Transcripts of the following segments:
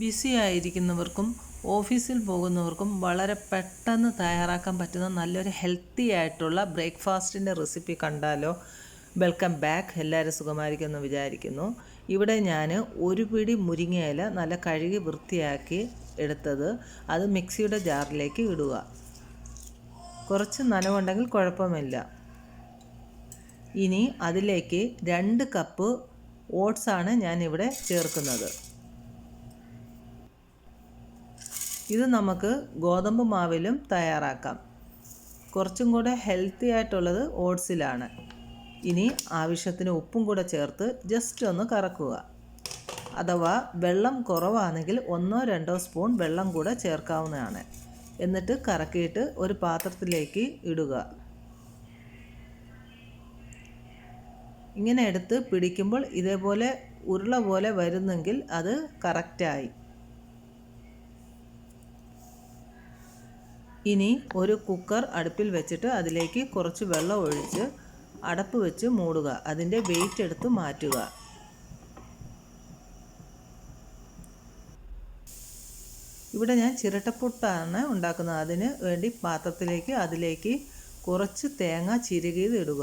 BC ആയിരിക്കുന്നവർക്കും ഓഫീസിൽ പോകുന്നവർക്കും വളരെ പെട്ടെന്ന് തയ്യാറാക്കാൻ പറ്റുന്ന നല്ലൊരു ഹെൽത്തി ആയിട്ടുള്ള ബ്രേക്ക്ഫാസ്റ്റിന്റെ റെസിപ്പി കണ്ടാലോ? Welcome back. എല്ലാവരും സുഖമായിരിക്കുമെന്ന് വിചാരിക്കുന്നു. ഇവിടെ ഞാൻ ഒരു പിടി മുരിങ്ങയില നല്ല കഴുകി വൃത്തിയാക്കി എടുത്തത് അത് മിക്സിയുടെ ജാറിലേക്ക് ഇടുക. കുറച്ച് നനവുണ്ടെങ്കിൽ കുഴപ്പമില്ല. ഇനി അതിലേക്ക് രണ്ട് കപ്പ് ഓട്സാണ് ഞാനിവിടെ ചേർക്കുന്നത്. ഇത് നമുക്ക് ഗോതമ്പ് മാവിലും തയ്യാറാക്കാം. കുറച്ചും കൂടെ ഹെൽത്തി ആയിട്ടുള്ളത് ഓട്സിലാണ്. ഇനി ആവശ്യത്തിന് ഉപ്പും കൂടെ ചേർത്ത് ജസ്റ്റ് ഒന്ന് കറക്കുക. അഥവാ വെള്ളം കുറവാണെങ്കിൽ ഒന്നോ രണ്ടോ സ്പൂൺ വെള്ളം കൂടെ ചേർക്കാവുന്നതാണ്. എന്നിട്ട് കറക്കിയിട്ട് ഒരു പാത്രത്തിലേക്ക് ഇടുക. ഇങ്ങനെ എടുത്ത് പിടിക്കുമ്പോൾ ഇതേപോലെ ഉരുള പോലെ വരുന്നെങ്കിൽ അത് കറക്റ്റായി ഇനി ഒരു കുക്കർ അടുപ്പിൽ വെച്ചിട്ട് അതിലേക്ക് കുറച്ച് വെള്ളം ഒഴിച്ച് അടപ്പ് വെച്ച് മൂടുക. അതിന്റെ വെയിറ്റ് എടുത്ത് മാറ്റുക. ഇവിടെ ഞാൻ ചിരട്ടപ്പുട്ടാണ് ഉണ്ടാക്കുന്നത്. അതിന് വേണ്ടി പാത്രത്തിലേക്ക് അതിലേക്ക് കുറച്ച് തേങ്ങ ചിരുകിയത് ഇടുക.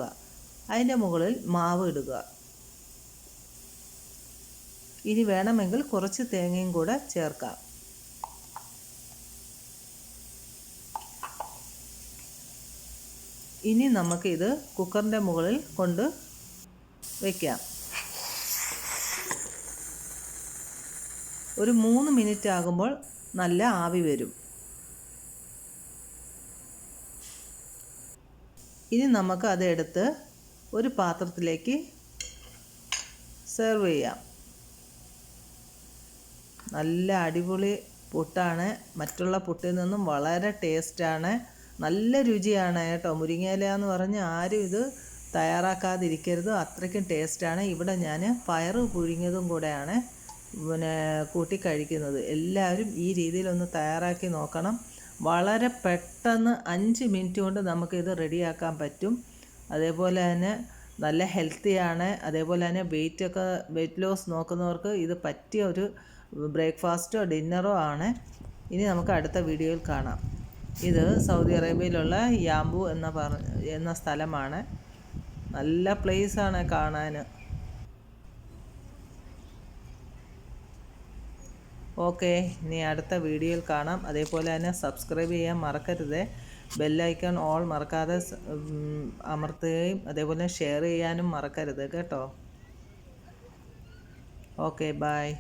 അതിന്റെ മുകളിൽ മാവ് ഇടുക. ഇനി വേണമെങ്കിൽ കുറച്ച് തേങ്ങയും കൂടെ ചേർക്കാം. ഇനി നമുക്ക് ഇത് കുക്കറിന്റെ മുകളിൽ കൊണ്ട് വയ്ക്കാം ഒരു മൂന്ന് മിനിറ്റ് ആകുമ്പോൾ നല്ല ആവി വരും. ഇനി നമുക്ക് അതെടുത്ത് ഒരു പാത്രത്തിലേക്ക് സെർവ് ചെയ്യാം. നല്ല അടിപൊളി പുട്ടാണ്. മറ്റുള്ള പുട്ടിൽ നിന്നും വളരെ ടേസ്റ്റാണ് നല്ല രുചിയാണ് കേട്ടോ. മുരിങ്ങയില എന്ന് പറഞ്ഞ് ആരും ഇത് തയ്യാറാക്കാതിരിക്കരുത്. അത്രയ്ക്കും ടേസ്റ്റാണ്. ഇവിടെ ഞാൻ പയർ പുഴുങ്ങിയതും കൂടെയാണ് പിന്നെ കൂട്ടി കഴിക്കുന്നത്. എല്ലാവരും ഈ രീതിയിലൊന്ന് തയ്യാറാക്കി നോക്കണം. വളരെ പെട്ടെന്ന് അഞ്ച് മിനിറ്റ് കൊണ്ട് നമുക്കിത് റെഡിയാക്കാൻ പറ്റും. അതേപോലെ തന്നെ നല്ല ഹെൽത്തിയാണ് അതേപോലെ തന്നെ വെയിറ്റൊക്കെ വെയിറ്റ് ലോസ് നോക്കുന്നവർക്ക് ഇത് പറ്റിയ ഒരു ബ്രേക്ക്ഫാസ്റ്റോ ഡിന്നറോ ആണ്. ഇനി നമുക്ക് അടുത്ത വീഡിയോയിൽ കാണാം. ഇത് സൗദി അറേബ്യയിലുള്ള യാമ്പു എന്ന പറ എന്ന സ്ഥലമാണ്. നല്ല പ്ലേസാണ് കാണാൻ ഓക്കെ ഇനി അടുത്ത വീഡിയോയിൽ കാണാം. അതേപോലെ തന്നെ സബ്സ്ക്രൈബ് ചെയ്യാൻ മറക്കരുത്. ബെല്ലൈക്കൺ ഓൾ മറക്കാതെ അമർത്തുകയും അതേപോലെ ഷെയർ ചെയ്യാനും മറക്കരുത് കേട്ടോ. Okay bye